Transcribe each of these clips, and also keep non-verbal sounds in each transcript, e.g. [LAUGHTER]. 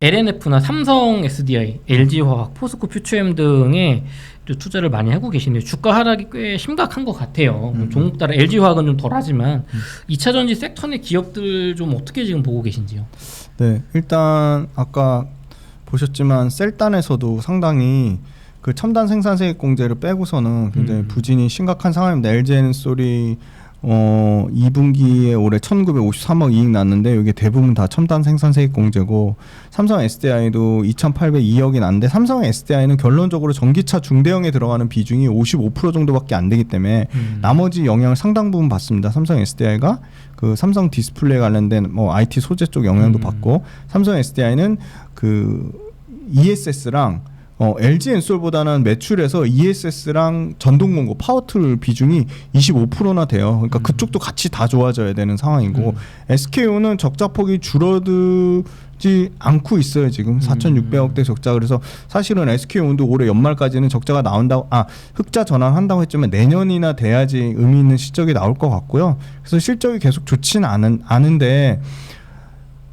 LNF나 삼성 SDI, LG화학, 포스코 퓨처엠 등에 또 투자를 많이 하고 계시네요. 주가 하락이 꽤 심각한 것 같아요. 음. 종목 따라 LG화학은 좀 덜하지만 이 2차 전지 섹터 내 기업들 좀 어떻게 지금 보고 계신지요? 네, 일단 아까 보셨지만 셀단에서도 상당히 그 첨단 생산 세액 공제를 빼고서는 굉장히 음. 부진이 심각한 상황입니다. LG에는 소리 어 2분기에 올해 1,953억 이익 났는데 이게 대부분 다 첨단 생산 세액 공제고 삼성 SDI도 2,802억이 났는데 삼성 SDI는 결론적으로 전기차 중대형에 들어가는 비중이 55% 정도밖에 안 되기 때문에 음. 나머지 영향을 상당 부분 받습니다. 삼성 SDI가 그 삼성 디스플레이 관련된 뭐 IT 소재 쪽 영향도 음. 받고 삼성 SDI는 그 ESS랑 어, LG 엔솔보다는 매출에서 ESS랑 전동 공구 파워툴 비중이 25%나 돼요. 그러니까 음. 그쪽도 같이 다 좋아져야 되는 상황이고 음. SKU는 적자폭이 줄어들지 않고 있어요 지금 4,600억대 적자 그래서 사실은 SK온도 올해 연말까지는 적자가 나온다고 아 흑자 전환한다고 했지만 내년이나 돼야지 의미 있는 실적이 나올 것 같고요. 그래서 실적이 계속 좋지는 않은 않은데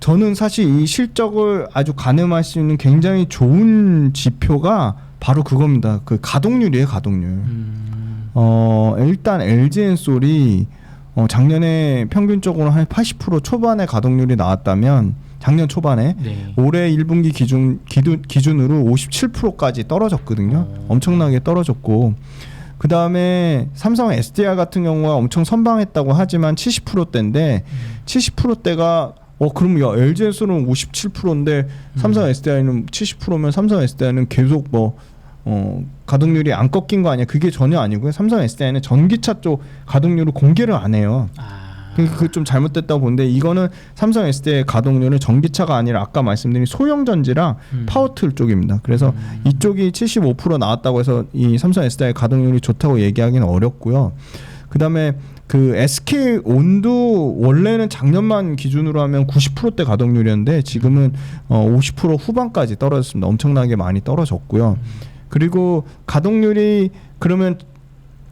저는 사실 이 실적을 아주 가늠할 수 있는 굉장히 좋은 지표가 바로 그겁니다. 그 가동률이에요 가동률. 음. 어 일단 LG 엔 솔이 어 작년에 평균적으로 한 80% 초반의 가동률이 나왔다면 작년 초반에 네. 올해 1분기 기준 기준 기준으로 57%까지 떨어졌거든요. 어. 엄청나게 떨어졌고 그 다음에 삼성 SDI 같은 경우가 엄청 선방했다고 하지만 70%대인데 70%대가 어 그럼 야 LG 엔솔은 57%인데 삼성 SDI는 70%면 삼성 SDI는 계속 뭐 어, 가동률이 안 꺾인 거 아니야? 그게 전혀 아니고요. 삼성 SDI는 전기차 쪽 가동률을 공개를 안 해요. 아. 그러니까 그게 좀 잘못됐다고 보는데 이거는 삼성 SD의 가동률은 전기차가 아니라 아까 말씀드린 소형 전지랑 음. 파워툴 쪽입니다. 그래서 음. 이쪽이 75% 나왔다고 해서 이 삼성 SDI 가동률이 좋다고 얘기하기는 어렵고요. 그다음에 그 SK 온도 원래는 작년만 기준으로 하면 90%대 가동률이었는데 지금은 어 50% 후반까지 떨어졌습니다. 엄청나게 많이 떨어졌고요. 그리고 가동률이 그러면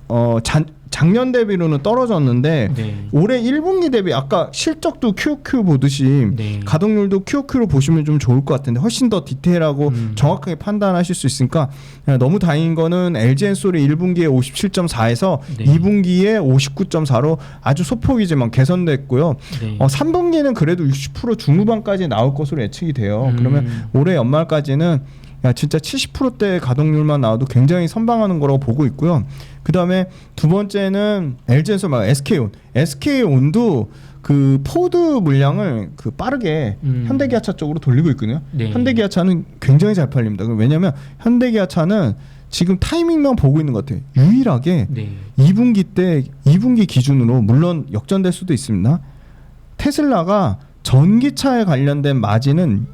어 자, 작년 대비로는 떨어졌는데 네. 올해 1분기 대비 아까 실적도 QQ 보듯이 네. 가동률도 QQ로 보시면 좀 좋을 것 같은데 훨씬 더 디테일하고 음. 정확하게 판단하실 수 있으니까 그냥 너무 다행인 거는 LG 엔솔이 1분기에 57.4에서 네. 2분기에 59.4로 아주 소폭이지만 개선됐고요. 네. 어, 3분기는 그래도 60% 중후반까지 나올 것으로 예측이 돼요. 음. 그러면 올해 연말까지는 야 진짜 70%대 가동률만 나와도 굉장히 선방하는 거라고 보고 있고요. 그 다음에 두 번째는 LG에서 막 SK온, SK온도 그 포드 물량을 그 빠르게 음. 현대기아차 쪽으로 돌리고 있거든요. 네. 현대기아차는 굉장히 잘 팔립니다. 왜냐하면 현대기아차는 지금 타이밍만 보고 있는 것 같아요. 유일하게 네. 2분기 때 2분기 기준으로 물론 역전될 수도 있습니다. 테슬라가 전기차에 관련된 마진은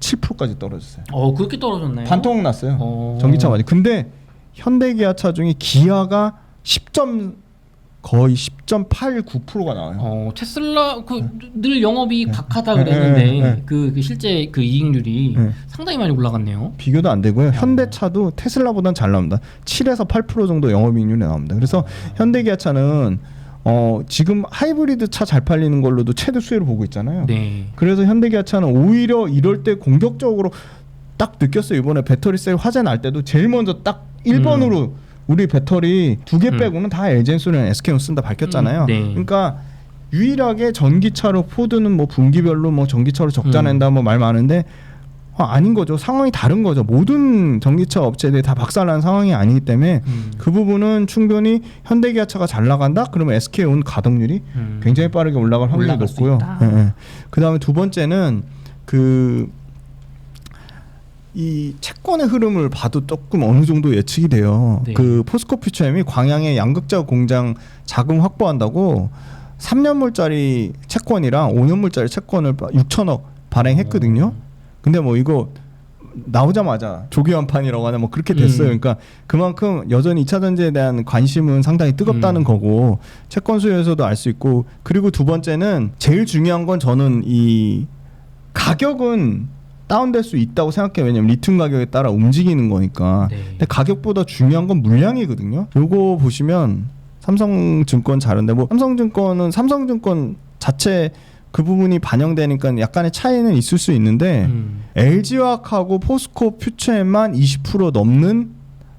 6.7%까지 떨어졌어요. 어 그렇게 떨어졌나요? 반토막 났어요. 어. 전기차 마진. 근데 현대기아차 중에 기아가 10점 거의 10.89%가 나와요. 어 테슬라 그 늘 영업이익 박하다 네, 그랬는데 네, 네. 그, 그 실제 그 이익률이 네. 상당히 많이 올라갔네요. 비교도 안 되고요. 현대차도 테슬라보단 잘 나옵니다. 7에서 8% 정도 영업이익률이 나옵니다. 그래서 현대기아차는 어, 지금 하이브리드 차 잘 팔리는 걸로도 최대 수혜를 보고 있잖아요. 네. 그래서 현대기아차는 오히려 이럴 때 공격적으로 딱 느꼈어요. 이번에 배터리 셀 화재 날 때도 제일 먼저 딱 1번으로 우리 배터리 두개 음. 빼고는 다 LG엔솔이랑 SK온 쓴다 밝혔잖아요. 음, 네. 그러니까 유일하게 전기차로 포드는 뭐 분기별로 뭐 전기차로 적자 음. 낸다 뭐 말 많은데 어, 아닌 거죠. 상황이 다른 거죠. 모든 전기차 업체들이 다 박살난 상황이 아니기 때문에 음. 그 부분은 충분히 현대기아차가 잘 나간다. 그러면 SK온 가동률이 음. 굉장히 빠르게 올라갈 확률이 높고요. 예, 예. 그 다음에 두 번째는 그 이 채권의 흐름을 봐도 조금 어느 정도 예측이 돼요. 네. 그 포스코 퓨처엠이 광양에 양극재 공장 자금 확보한다고 3년물짜리 채권이랑 5년물짜리 채권을 6천억 발행했거든요. 근데 뭐 이거 나오자마자 조기환판이라고 하나 뭐 그렇게 됐어요. 음. 그러니까 그만큼 여전히 2차 전지에 대한 관심은 상당히 뜨겁다는 음. 거고 채권 수요에서도 알 수 있고 그리고 두 번째는 제일 중요한 건 저는 이 가격은 다운될 수 있다고 생각해요. 왜냐면 리튬 가격에 따라 움직이는 거니까. 네. 근데 가격보다 중요한 건 물량이거든요. 요거 보시면 삼성증권 자료인데 뭐 삼성증권은 삼성증권 자체 그 부분이 반영되니까 약간의 차이는 있을 수 있는데 음. LG화학하고 포스코 퓨처엠만 20% 넘는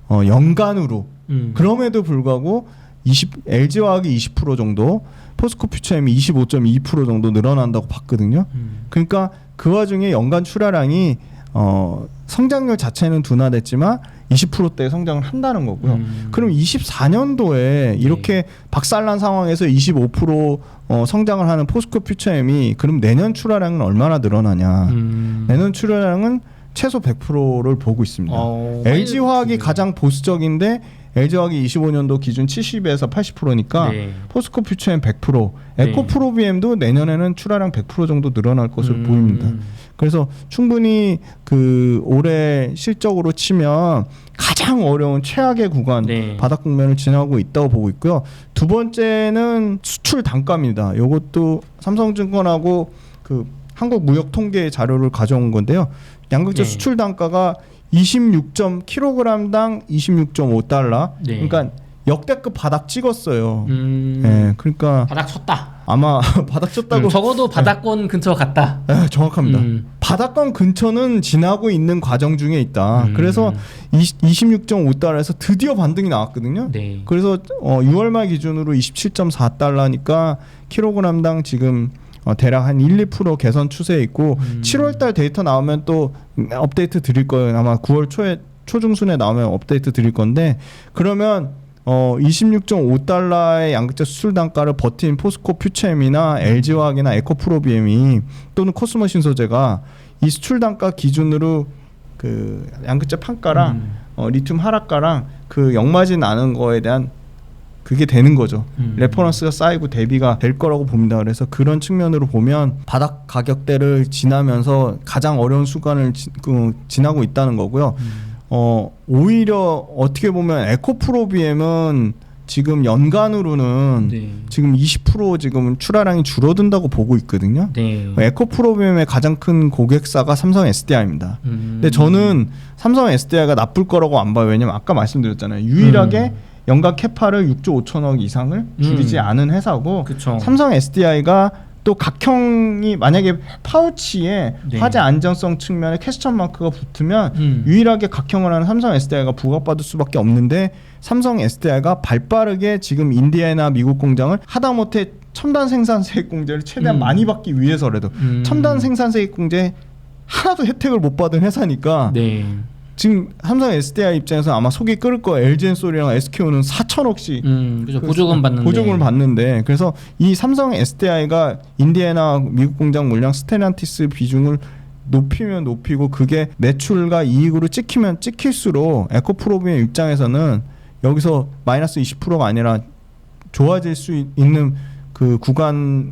어, 연간으로 음. 그럼에도 불구하고 20 LG화학이 20% 정도, 포스코 퓨처엠이 25.2% 정도 늘어난다고 봤거든요. 음. 그러니까 그 와중에 연간 출하량이 어, 성장률 자체는 둔화됐지만 20%대 성장을 한다는 거고요. 음. 그럼 24년도에 이렇게 박살난 상황에서 25% 어, 성장을 하는 포스코 퓨처엠이 그럼 내년 출하량은 얼마나 늘어나냐? 음. 내년 출하량은 최소 100%를 보고 있습니다. 어, LG 화학이 가장 보수적인데 LG 화학이 25년도 기준 70에서 80%니까 네. 포스코 퓨처엠 100%, 네. 에코프로비엠도 내년에는 출하량 100% 정도 늘어날 것으로 음. 보입니다. 그래서 충분히 그 올해 실적으로 치면 가장 어려운 최악의 구간 네. 바닥 국면을 지나고 있다고 보고 있고요. 두 번째는 수출 단가입니다. 이것도 삼성증권하고 그 한국 무역 통계 자료를 가져온 건데요. 양극재 네. 수출 단가가 26.kg당 26.5달러. 네. 그러니까 역대급 바닥 찍었어요. 음. 예, 그러니까 바닥 쳤다. 아마 [LAUGHS] 바닥 쳤다고 음, 적어도 바닥권 근처 갔다. 예, 정확합니다. 음. 바닥권 근처는 지나고 있는 과정 중에 있다. 음. 그래서 26.5달러에서 드디어 반등이 나왔거든요. 네. 그래서 어, 6월 말 기준으로 27.4달러니까 킬로그램당 지금 어, 대략 한 1, 2% 개선 추세에 있고 음. 7월 달 데이터 나오면 또 업데이트 드릴 거예요. 아마 9월 초에 초중순에 나오면 업데이트 드릴 건데 그러면 어 26.5달러의 양극재 수출 단가를 버틴 포스코 퓨처엠이나 LG화학이나 에코프로비엠이 또는 코스모 신 소재가 이 수출 단가 기준으로 그 양극재 판가랑 음. 어, 리튬 하락가랑 그 역마진 나는 거에 대한 그게 되는 거죠. 음. 레퍼런스가 쌓이고 대비가 될 거라고 봅니다. 그래서 그런 측면으로 보면 바닥 가격대를 지나면서 가장 어려운 수간을 지, 그, 지나고 있다는 거고요. 음. 어 오히려 어떻게 보면 에코프로비엠은 지금 연간으로는 네. 지금 20% 지금 출하량이 줄어든다고 보고 있거든요. 네. 에코프로비엠의 가장 큰 고객사가 삼성 SDI입니다. 음. 근데 저는 삼성 SDI가 나쁠 거라고 안 봐요. 왜냐면 아까 말씀드렸잖아요. 유일하게 음. 연간 캐파를 6조 5천억 이상을 줄이지 음. 않은 회사고 그쵸. 삼성 SDI가 또 각형이 만약에 파우치에 네. 화재 안전성 측면에 캐스천 마크가 붙으면 음. 유일하게 각형을 하는 삼성 SDI가 부각받을 수밖에 없는데 삼성 SDI가 발빠르게 지금 인디애나 미국 공장을 하다못해 첨단 생산 세액 공제를 최대한 음. 많이 받기 위해서라도 음. 첨단 생산 세액 공제 하나도 혜택을 못 받은 회사니까 네. 지금 삼성 SDI 입장에서 아마 속이 끓을 거예요. LG엔솔이랑 SKO는 4천억씩 음. 그죠. 보조금 받는데. 보조금을 받는데 그래서 이 삼성 SDI가 인디애나 미국 공장 물량 스테란티스 비중을 높이면 높이고 그게 매출과 이익으로 찍히면 찍힐수록 에코프로비의 입장에서는 여기서 마이너스 20%가 아니라 좋아질 수 있- 있는 그 구간이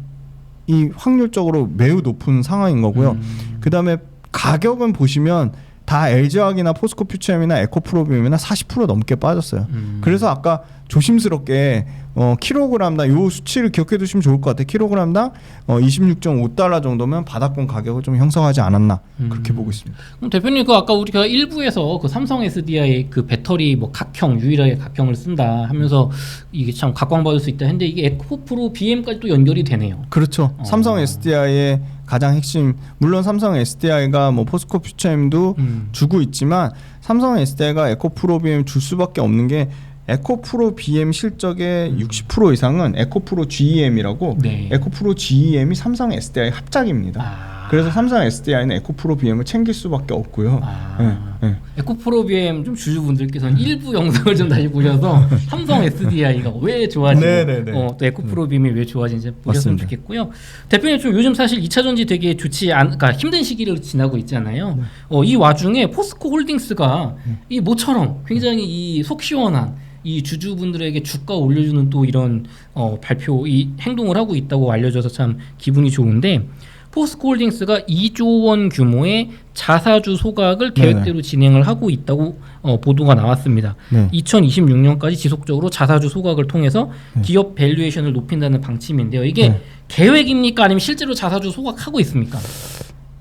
확률적으로 매우 높은 상황인 거고요. 음. 그다음에 가격은 보시면 다 LG화학이나 포스코 퓨처엠이나 에코프로비엠이나 40% 넘게 빠졌어요. 음. 그래서 아까 조심스럽게 어, 킬로그램당 요 수치를 기억해 두시면 좋을 것 같아요. 킬로그램당 어, 26.5달러 정도면 바닥권 가격을 좀 형성하지 않았나 그렇게 음. 보고 있습니다. 그럼 대표님 그 아까 우리가 일부에서 그 삼성 SDI 그 배터리 뭐 각형 유일하게 각형을 쓴다 하면서 이게 참 각광받을 수 있다 했는데 이게 에코프로 BM까지 또 연결이 되네요. 그렇죠. 어. 삼성 SDI의 가장 핵심 물론 삼성 SDI가 뭐 포스코 퓨처엠도 음. 주고 있지만 삼성 SDI가 에코프로 BM 줄 수밖에 없는 게 에코프로 BM 실적의 60% 이상은 에코프로 GEM이라고 음. 네. 에코프로 GEM이 삼성 SDI 합작입니다. 아. 그래서 삼성 SDI는 에코프로 BM을 챙길 수밖에 없고요. 아. 예, 예. 에코프로 BM 좀 주주분들께서는 일부 영상을 좀 다시 보셔서 [LAUGHS] 삼성 SDI가 왜 좋아지고 네, 네, 네. 어, 또 에코프로 BM이 왜 좋아지는지 보셨으면. 좋겠고요. 대표님 좀 요즘 사실 2차 전지 되게 좋지 않, 그러니까 힘든 시기를 지나고 있잖아요. 네. 어, 이 와중에 포스코 홀딩스가 이 모처럼 굉장히 이 속 시원한 이 주주분들에게 주가 올려주는 또 이런 어, 발표 이 행동을 하고 있다고 알려져서 참 기분이 좋은데 포스코 홀딩스가 2조 원 규모의 자사주 소각을 네네. 계획대로 진행을 하고 있다고 어, 보도가 나왔습니다. 네. 2026년까지 지속적으로 자사주 소각을 통해서 기업 밸류에이션을 높인다는 방침인데요. 이게 네. 계획입니까 아니면 실제로 자사주 소각하고 있습니까?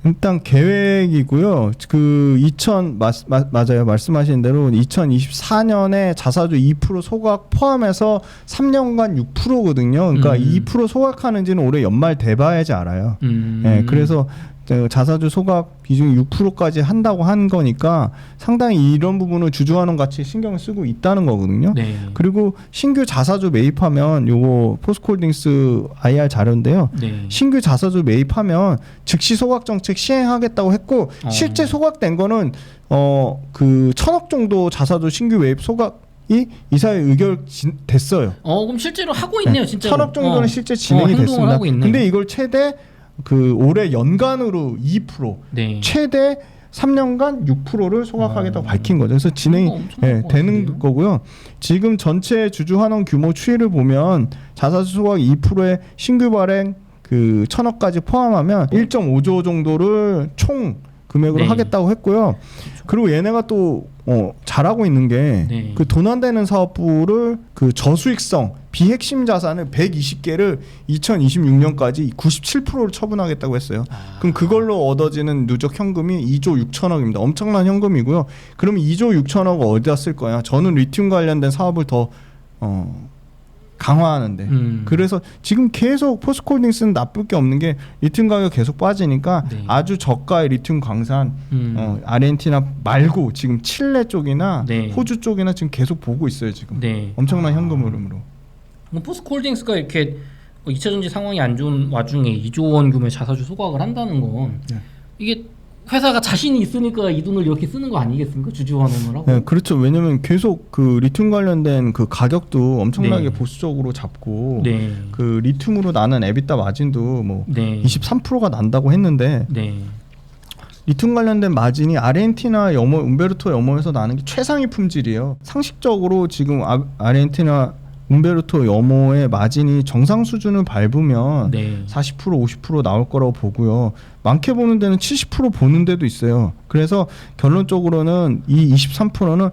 일단 계획이고요. 그 2000 마, 마, 맞아요. 말씀하신 대로 2024년에 자사주 2% 소각 포함해서 3년간 6%거든요. 그러니까 음. 2% 소각하는지는 올해 연말 돼봐야지 알아요. 음. 예, 그래서 저 자사주 소각 비중이 6%까지 한다고 한 거니까 상당히 이런 부분을 주주환원 같이 신경을 쓰고 있다는 거거든요. 네. 그리고 신규 자사주 매입하면 요거 포스코홀딩스 IR 자료인데요. 네. 신규 자사주 매입하면 즉시 소각 정책 시행하겠다고 했고 어. 실제 소각된 거는 어그 천억 정도 자사주 신규 매입 소각 이 이사회 의결 진, 됐어요. 어 그럼 실제로 하고 있네요, 진짜. 천억 정도는 실제 진행이 행동을 됐습니다. 하고 있네. 근데 이걸 최대 그 올해 연간으로 2% 네. 최대 3년간 6%를 소각하겠다고 어. 밝힌 거죠. 그래서 진행이 예, 것 되는 같은데요? 거고요. 지금 전체 주주 환원 규모 추이를 보면 자사주 소각 2%의 신규 발행 그 천억까지 포함하면 1.5조 정도를 총 금액으로 네. 하겠다고 했고요. 그리고 얘네가 또 어, 잘하고 있는 게 네. 그돈안 되는 사업부를 그 저수익성 비핵심 자산을 120개를 2026년까지 97%를 처분하겠다고 했어요. 아. 그럼 그걸로 얻어지는 누적 현금이 2조 6천억입니다. 엄청난 현금이고요. 그럼 2조 6천억 어디다 쓸 거야? 저는 리튬 관련된 사업을 더 어, 강화하는데. 음. 그래서 지금 계속 포스코홀딩스는 나쁠 게 없는 게 리튬 가격 계속 빠지니까 네. 아주 저가의 리튬 광산 음. 어, 아르헨티나 말고 지금 칠레 쪽이나 네. 호주 쪽이나 지금 계속 보고 있어요 지금 네. 엄청난 아. 현금 흐름으로 포스코홀딩스가 이렇게 2차 전지 상황이 안 좋은 와중에 2조 원 규모의 자사주 소각을 한다는 건 네. 이게 회사가 자신이 있으니까 이 돈을 이렇게 쓰는 거 아니겠습니까? 주주 환원을 하고. 네, 그렇죠 왜냐면 계속 그 리튬 관련된 그 가격도 엄청나게 네. 보수적으로 잡고 네. 그 리튬으로 나는 에비타 마진도 뭐 네. 23%가 난다고 했는데 네. 리튬 관련된 마진이 아르헨티나 염호 움베르토 염호에서 나는 게 최상위 품질이에요. 상식적으로 지금 아, 아르헨티나 움베르토 염호의 마진이 정상 수준을 밟으면 네. 40% 50% 나올 거라고 보고요. 많게 보는 데는 70% 보는 데도 있어요. 그래서 결론적으로는 이 23%는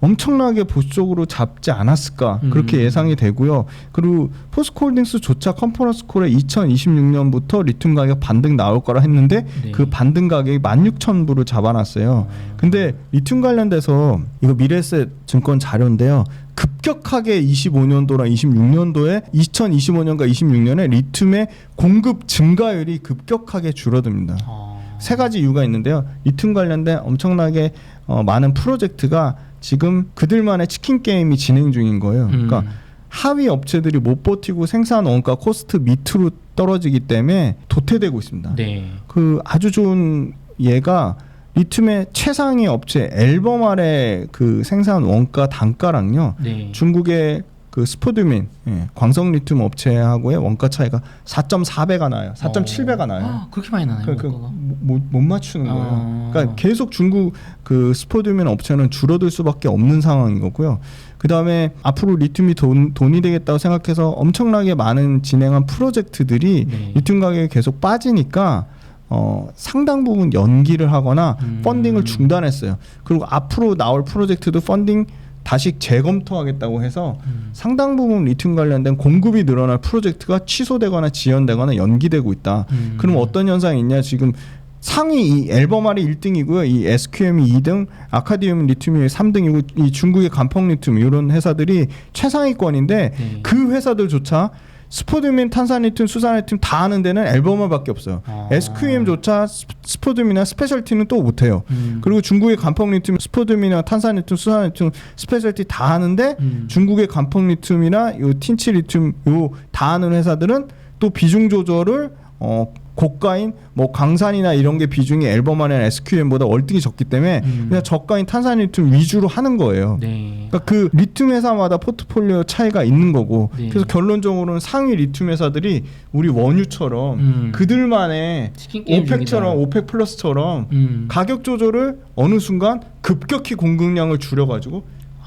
엄청나게 보수적으로 잡지 않았을까 음. 그렇게 예상이 되고요. 그리고 포스코홀딩스조차 컨퍼런스 콜에 2026년부터 리튬 가격 반등 나올 거라 했는데 네. 그 반등 가격이 16,000불을 잡아놨어요. 근데 리튬 관련돼서 이거 미래에셋 증권 자료인데요. 급격하게 25년도랑 26년도에 2025년과 26년에 리튬의 공급 증가율이 급격하게 줄어듭니다. 아. 세 가지 이유가 있는데요. 리튬 관련된 엄청나게 어, 많은 프로젝트가 지금 그들만의 치킨 게임이 진행 중인 거예요. 그러니까 음. 하위 업체들이 못 버티고 생산 원가 코스트 밑으로 떨어지기 때문에 도태되고 있습니다. 네. 그 아주 좋은 예가 리튬의 최상위 업체 앨범알의 그 생산 원가 단가랑요 네. 중국의 그 스포드민 예, 광석 리튬 업체하고의 원가 차이가 4.4배가 나요. 4.7배가 나요. 아, 그렇게 많이 나나요? 그, 그, 원가가? 못, 못 맞추는 거예요. 아. 그러니까 계속 중국 그 스포드민 업체는 줄어들 수밖에 없는 상황인 거고요. 그 다음에 앞으로 리튬이 돈, 돈이 되겠다고 생각해서 엄청나게 많은 진행한 프로젝트들이 네. 리튬 가격이 계속 빠지니까 어, 상당 부분 연기를 하거나 음. 펀딩을 중단했어요. 그리고 앞으로 나올 프로젝트도 펀딩 다시 재검토하겠다고 해서 음. 상당 부분 리튬 관련된 공급이 늘어날 프로젝트가 취소되거나 지연되거나 연기되고 있다. 음. 그럼 어떤 현상이 있냐? 지금 상위 이 앨범알이 1등이고요. 이 SQM이 2등, 아카디움 리튬이 3등이고 이 중국의 간펑 리튬 이런 회사들이 최상위권인데 네. 그 회사들조차 스포드민, 탄산리튬, 수산리튬 다 하는 데는 앨범알밖에 없어요. 아. SQM조차 스포드민이나 스페셜티는 또 못해요. 음. 그리고 중국의 간펑 리튬, 스포드민이나 탄산리튬, 수산리튬, 스페셜티 다 하는데 음. 중국의 간펑 리튬이나 요 틴치 리튬 요 다 하는 회사들은 또 비중 조절을 어 고가인 뭐 강산이나 이런 게 비중이 앨범 안에 SQM보다 월등히 적기 때문에 음. 그냥 저가인 탄산 리튬 위주로 하는 거예요. 네. 그러니까 그 리튬 회사마다 포트폴리오 차이가 있는 거고 네. 그래서 결론적으로는 상위 리튬 회사들이 우리 원유처럼 음. 그들만의 오펙처럼. 오펙 플러스처럼 음. 가격 조절을 어느 순간 급격히 공급량을 줄여가지고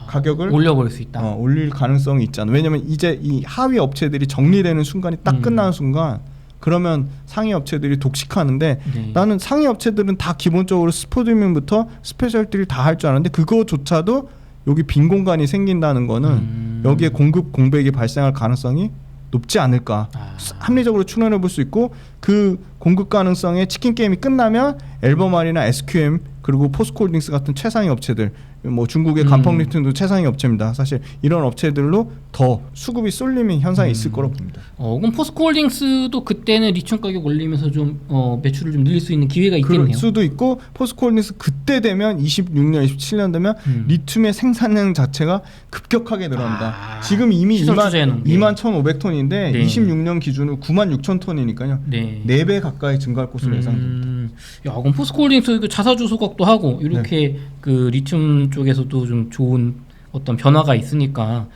가격을 올려버릴 수 있다. 어, 올릴 가능성이 있잖아. 왜냐면 이제 이 하위 업체들이 정리되는 순간이 딱 음. 끝나는 순간 그러면 상위 업체들이 독식하는데 네. 나는 상위 업체들은 다 기본적으로 스포드민부터 스페셜티를 다할 줄 아는데 그거조차도 여기 빈 공간이 생긴다는 거는 음. 여기에 공급 공백이 발생할 가능성이 높지 않을까. 아. 합리적으로 추론해 볼 수 있고 그 공급 가능성에 치킨 게임이 끝나면 앨범알이나 SQM 그리고 포스코홀딩스 같은 최상위 업체들 뭐 중국의 음. 간펑 리튼도 최상위 업체입니다. 사실 이런 업체들로 더 수급이 쏠리는 현상이 있을 음. 거라고 봅니다. 어, 그럼 포스코홀딩스도 그때는 리튬 가격 올리면서 좀 어, 매출을 좀 늘릴 수 있는 기회가 그럴 있겠네요. 수도 있고 포스코홀딩스 그때 되면 26년, 27년 되면 음. 리튬의 생산량 자체가 급격하게 늘어납니다. 아, 지금 이미 시설 2만, 투자해놓은 게. 2만 1,500톤인데 네. 26년 기준으로 9만 6천 톤이니까요. 네. 네배 가까이 증가할 것으로 예상됩니다. 음, 야, 그럼 포스코홀딩스 그 자사주 소각도 하고 이렇게 네. 그 리튬 쪽에서도 좀 좋은 어떤 변화가 있으니까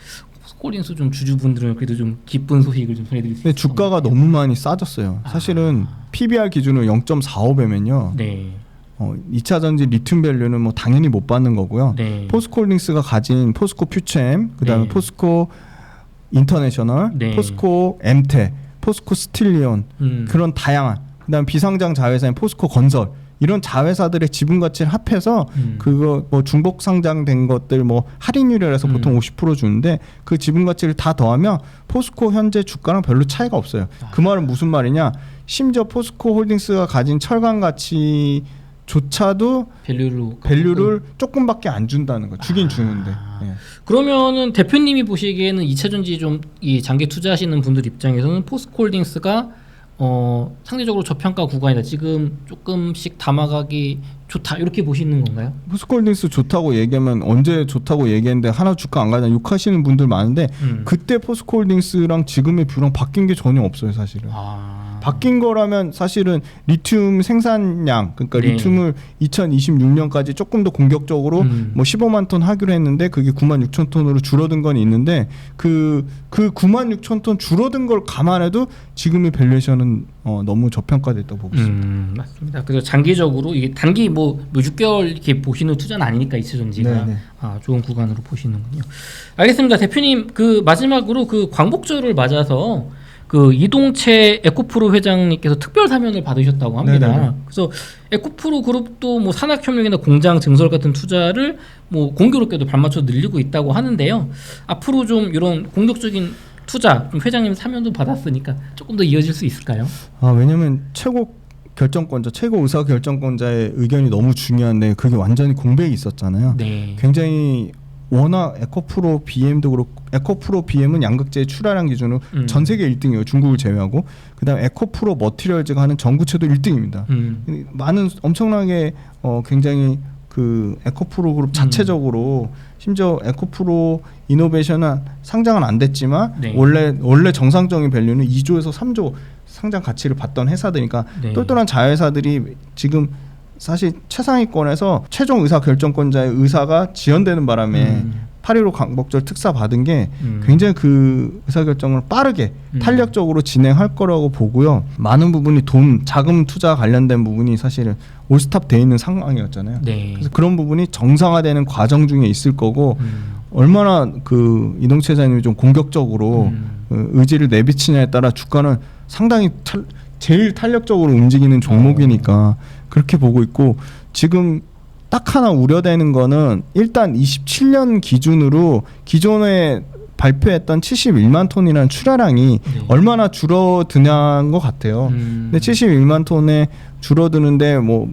포스코홀딩스 좀 주주분들은 그래도 좀 기쁜 소식을 좀 전해드릴 수 있을 주가가 것 너무 많이 싸졌어요. 사실은 PBR 기준으로 0.45배면요. 같아요. 네, 어, 2차 전지 리튬 밸류는 뭐 당연히 못 받는 거고요. 네, 포스코홀딩스가 가진 포스코 퓨처엠, 그다음에 네. 포스코 인터내셔널, 네. 포스코 엠테, 포스코 스틸리온 음, 그런 다양한 그다음 비상장 자회사인 포스코 건설 이런 자회사들의 지분 가치를 합해서 음. 그거 뭐 중복 상장된 것들 뭐 할인율이라서 음. 보통 50% 주는데 그 지분 가치를 다 더하면 포스코 현재 주가랑 별로 차이가 없어요. 아. 그 말은 무슨 말이냐? 심지어 포스코 홀딩스가 가진 철강 가치 조차도 밸류로 밸류를 조금밖에 안 준다는 거. 주긴 아. 주는데. 예. 그러면은 대표님이 보시기에는 2차전지 좀 이 장기 투자하시는 분들 입장에서는 포스코홀딩스가 어 상대적으로 저평가 구간이다. 지금 조금씩 담아가기 좋다 이렇게 보시는 건가요? 포스코홀딩스 좋다고 얘기하면 언제 좋다고 얘기했는데 하나 주가 안 가냐 욕하시는 분들 많은데 음. 그때 포스코홀딩스랑 지금의 뷰랑 바뀐 게 전혀 없어요 사실은. 아. 바뀐 거라면 사실은 리튬 생산량 그러니까 네. 리튬을 2026년까지 조금 더 공격적으로 음. 뭐 15만 톤 하기로 했는데 그게 9만 6천 톤으로 줄어든 건 있는데 그그 9만 6천 톤 줄어든 걸 감안해도 지금의 밸류에이션은 어, 너무 저평가됐다고 보고 있습니다. 음, 맞습니다. 그래서 장기적으로 이게 단기 뭐, 뭐 6개월 이렇게 보시는 투자는 아니니까 이차전지가 네네. 아, 좋은 구간으로 보시는군요. 알겠습니다. 대표님 그 마지막으로 그 광복절을 맞아서 그 이동채 에코프로 회장님께서 특별 사면을 받으셨다고 합니다. 네네네. 그래서 에코프로 그룹도 뭐 산학협력이나 공장 증설 같은 투자를 뭐 공교롭게도 발맞춰 늘리고 있다고 하는데요. 앞으로 좀 이런 공격적인 투자, 좀 회장님 사면도 받았으니까 조금 더 이어질 수 있을까요? 아 왜냐면 최고 결정권자, 최고 의사 결정권자의 의견이 너무 중요한데 그게 완전히 공백이 있었잖아요. 네. 굉장히 워낙 에코프로 BM도 그렇고 에코프로 BM은 양극재 출하량 기준으로 음. 전 세계 1등이에요. 중국을 제외하고 그다음 에 에코프로 머티리얼즈가 하는 전구체도 1등입니다. 음. 많은 엄청나게 어 굉장히 그 에코프로 음. 그룹 자체적으로 심지어 에코프로 이노베이션은 상장은 안 됐지만 네. 원래 원래 정상적인 밸류는 2조에서 3조 상장 가치를 받던 회사들이니까 네. 똘똘한 자회사들이 지금 사실 최상위권에서 최종 의사 결정권자의 의사가 지연되는 바람에 음. 8.15 광복절 특사 받은 게 음. 굉장히 그 의사결정을 빠르게 음. 탄력적으로 진행할 거라고 보고요. 많은 부분이 돈, 자금 투자 관련된 부분이 사실은 올스탑 돼 있는 상황이었잖아요. 네. 그래서 그런 부분이 정상화되는 과정 중에 있을 거고 음. 얼마나 그 이동채 회장님이 좀 공격적으로 음. 어, 의지를 내비치냐에 따라 주가는 상당히 탈, 제일 탄력적으로 움직이는 종목이니까 그렇게 보고 있고 지금 딱 하나 우려되는 거는 일단 27년 기준으로 기존에 발표했던 71만 톤이라는 출하량이 네. 얼마나 줄어드냐는 것 같아요. 음. 근데 71만 톤에 줄어드는데 뭐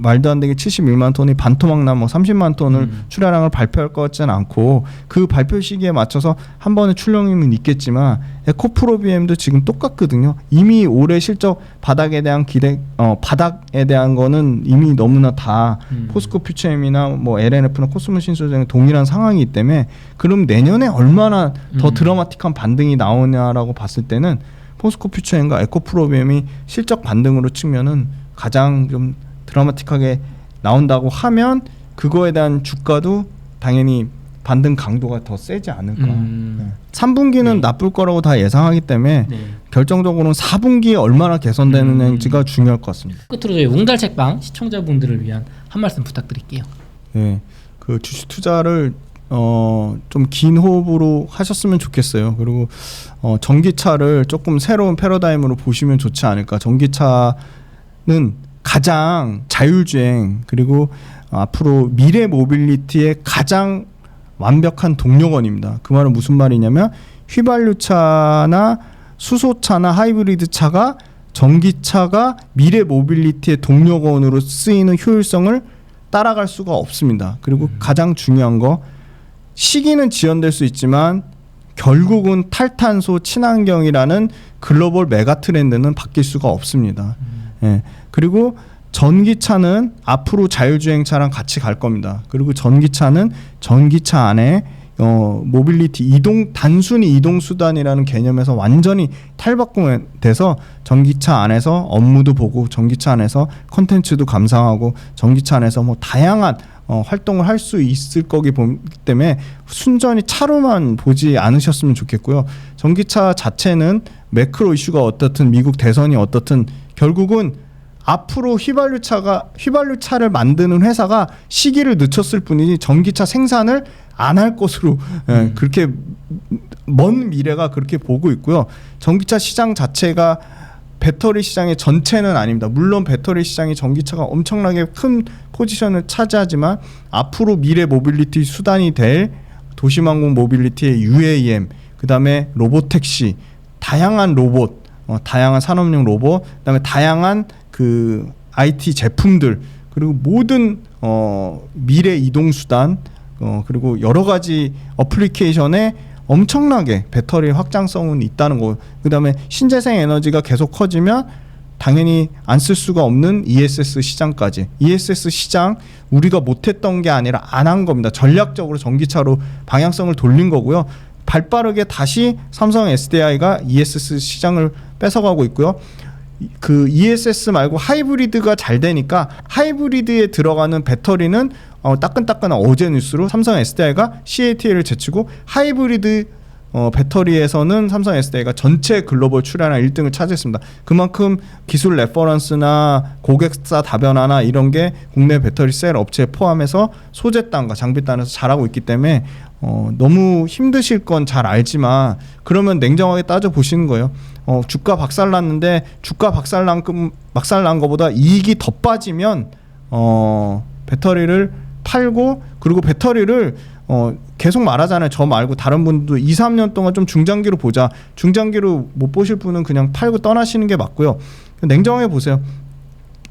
말도 안 되게 71만 톤이 반토막나 뭐 30만 톤을 음. 출하량을 발표할 것 같지는 않고 그 발표 시기에 맞춰서 한 번의 출렁임은 있겠지만 에코프로 BM도 지금 똑같거든요. 이미 올해 실적 바닥에 대한 기대 어 바닥에 대한 거는 이미 너무나 다 음. 포스코 퓨처엠이나 뭐 LNF나 코스모 신소재는 동일한 상황이기 때문에 그럼 내년에 얼마나 더 음. 드라마틱한 반등이 나오냐라고 봤을 때는 포스코 퓨처엠과 에코프로비엠이 실적 반등으로 치면은 가장 좀 드라마틱하게 나온다고 하면 그거에 대한 주가도 당연히 반등 강도가 더 세지 않을까. 음. 네. 3분기는 네. 나쁠 거라고 다 예상하기 때문에 네. 결정적으로는 4분기에 얼마나 개선되느냐가 음. 중요할 것 같습니다. 끝으로 저희 웅달 책방 시청자분들을 위한 한 말씀 부탁드릴게요. 네, 그 주식 투자를 어, 좀 긴 호흡으로 하셨으면 좋겠어요. 그리고 어, 전기차를 조금 새로운 패러다임으로 보시면 좋지 않을까. 전기차는 가장 자율주행 그리고 앞으로 미래 모빌리티의 가장 완벽한 동력원입니다. 그 말은 무슨 말이냐면 휘발유차나 수소차나 하이브리드 차가 전기차가 미래 모빌리티의 동력원으로 쓰이는 효율성을 따라갈 수가 없습니다. 그리고 가장 중요한 거 시기는 지연될 수 있지만 결국은 탈탄소 친환경이라는 글로벌 메가 트렌드는 바뀔 수가 없습니다. 예. 그리고 전기차는 앞으로 자율주행차랑 같이 갈 겁니다. 그리고 전기차는 전기차 안에 어, 모빌리티 이동 단순히 이동 수단이라는 개념에서 완전히 탈바꿈돼서 전기차 안에서 업무도 보고 전기차 안에서 컨텐츠도 감상하고 전기차 안에서 뭐 다양한 어, 활동을 할 수 있을 거기 때문에 순전히 차로만 보지 않으셨으면 좋겠고요. 전기차 자체는 매크로 이슈가 어떻든 미국 대선이 어떻든 결국은 앞으로 휘발유 차가 휘발유 차를 만드는 회사가 시기를 늦췄을 뿐이지 전기차 생산을 안 할 것으로 예, 그렇게 먼 미래가 그렇게 보고 있고요. 전기차 시장 자체가 배터리 시장의 전체는 아닙니다. 물론 배터리 시장이 전기차가 엄청나게 큰 포지션을 차지하지만 앞으로 미래 모빌리티 수단이 될 도시망공 모빌리티의 UAM, 그 다음에 로보택시, 다양한 로봇, 어, 다양한 산업용 로봇, 그 다음에 다양한 그 IT 제품들 그리고 모든 어, 미래 이동 수단 어, 그리고 여러 가지 어플리케이션에 엄청나게 배터리 확장성은 있다는 거. 그다음에 신재생 에너지가 계속 커지면 당연히 안 쓸 수가 없는 ESS 시장까지. ESS 시장 우리가 못했던 게 아니라 안 한 겁니다. 전략적으로 전기차로 방향성을 돌린 거고요. 발빠르게 다시 삼성 SDI가 ESS 시장을 뺏어가고 있고요. 그 ESS 말고 하이브리드가 잘 되니까 하이브리드에 들어가는 배터리는 어, 따끈따끈한 어제 뉴스로 삼성 SDI가 CATL을 제치고 하이브리드 어, 배터리에서는 삼성 SDI가 전체 글로벌 출하량 1등을 차지했습니다. 그만큼 기술 레퍼런스나 고객사 다변화나 이런 게 국내 배터리 셀 업체에 포함해서 소재 단과 장비 단에서 잘하고 있기 때문에 어, 너무 힘드실 건 잘 알지만 그러면 냉정하게 따져 보시는 거예요. 어, 주가 박살 났는데 주가 박살난 끔 박살 난 거보다 이익이 더 빠지면 어, 배터리를 팔고 그리고 배터리를 어, 계속 말하잖아요. 저 말고 다른 분도 2, 3년 동안 좀 중장기로 보자. 중장기로 못 보실 분은 그냥 팔고 떠나시는 게 맞고요. 냉정하게 보세요.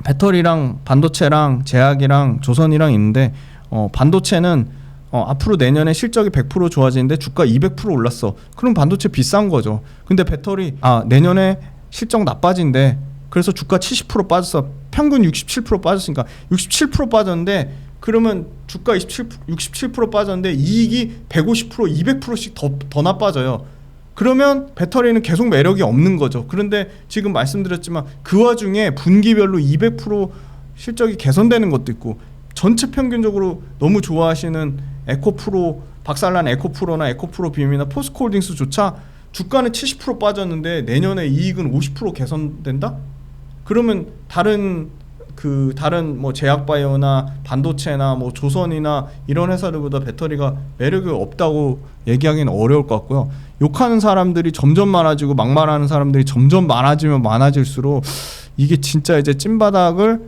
배터리랑 반도체랑 제약이랑 조선이랑 있는데 어, 반도체는 어, 앞으로 내년에 실적이 100% 좋아지는데 주가 200% 올랐어. 그럼 반도체 비싼 거죠. 근데 배터리 아 내년에 실적 나빠진대. 그래서 주가 70% 빠졌어. 평균 67% 빠졌으니까 67% 빠졌는데 그러면 주가 27 67% 빠졌는데 이익이 150% 200%씩 더 더 나빠져요. 그러면 배터리는 계속 매력이 없는 거죠. 그런데 지금 말씀드렸지만 그 와중에 분기별로 200% 실적이 개선되는 것도 있고 전체 평균적으로 너무 좋아하시는 에코프로 박살난 에코프로나 에코프로 비엠이나 포스코홀딩스조차 주가는 70% 빠졌는데 내년에 이익은 50% 개선된다? 그러면 다른 그 다른 뭐 제약바이오나 반도체나 뭐 조선이나 이런 회사들보다 배터리가 매력이 없다고 얘기하기는 어려울 것 같고요. 욕하는 사람들이 점점 많아지고 막말하는 사람들이 점점 많아지면 많아질수록 이게 진짜 이제 찐바닥을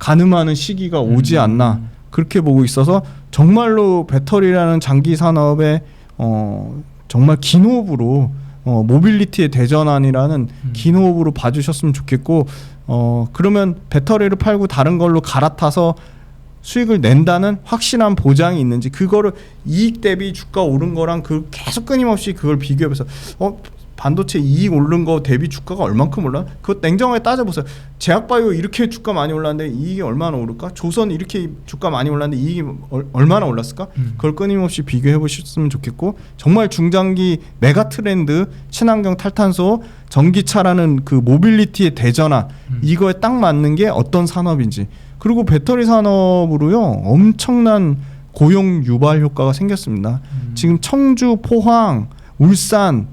가늠하는 시기가 오지 않나 그렇게 보고 있어서 정말로 배터리라는 장기 산업의 어 정말 긴 호흡으로 어 모빌리티의 대전환이라는 긴 호흡으로 봐주셨으면 좋겠고 어 그러면 배터리를 팔고 다른 걸로 갈아타서 수익을 낸다는 확실한 보장이 있는지 그거를 이익 대비 주가 오른 거랑 그 계속 끊임없이 그걸 비교해서 어 반도체 이익 오른 거 대비 주가가 얼만큼 올라? 그거 냉정하게 따져보세요. 제약바이오 이렇게 주가 많이 올랐는데 이익이 얼마나 오를까? 조선 이렇게 주가 많이 올랐는데 이익이 얼, 얼마나 올랐을까? 음. 그걸 끊임없이 비교해 보셨으면 좋겠고 정말 중장기 메가 트렌드 친환경 탈탄소 전기차라는 그 모빌리티의 대전환 음. 이거에 딱 맞는 게 어떤 산업인지 그리고 배터리 산업으로요 엄청난 고용 유발 효과가 생겼습니다. 음. 지금 청주, 포항, 울산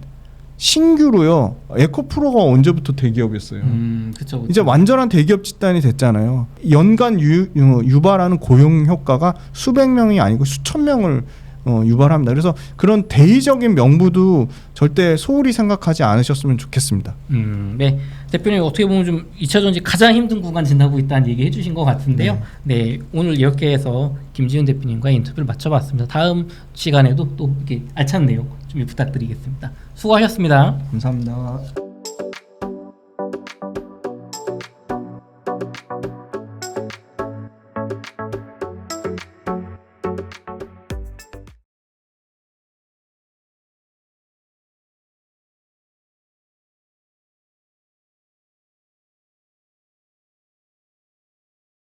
신규로요 에코프로가 언제부터 대기업이었어요. 음, 그쵸, 그쵸. 이제 완전한 대기업 집단이 됐잖아요. 연간 유, 유, 유발하는 고용 효과가 수백 명이 아니고 수천 명을 어, 유발합니다. 그래서 그런 대의적인 명부도 절대 소홀히 생각하지 않으셨으면 좋겠습니다. 음, 네. 대표님 어떻게 보면 좀 2차 전지 가장 힘든 구간 지나고 있다는 얘기 해주신 것 같은데요. 네. 오늘 이렇게 해서 김지훈 대표님과 인터뷰를 마쳐봤습니다. 다음 시간에도 또 이렇게 알찬 내용 좀 부탁드리겠습니다. 수고하셨습니다. 감사합니다.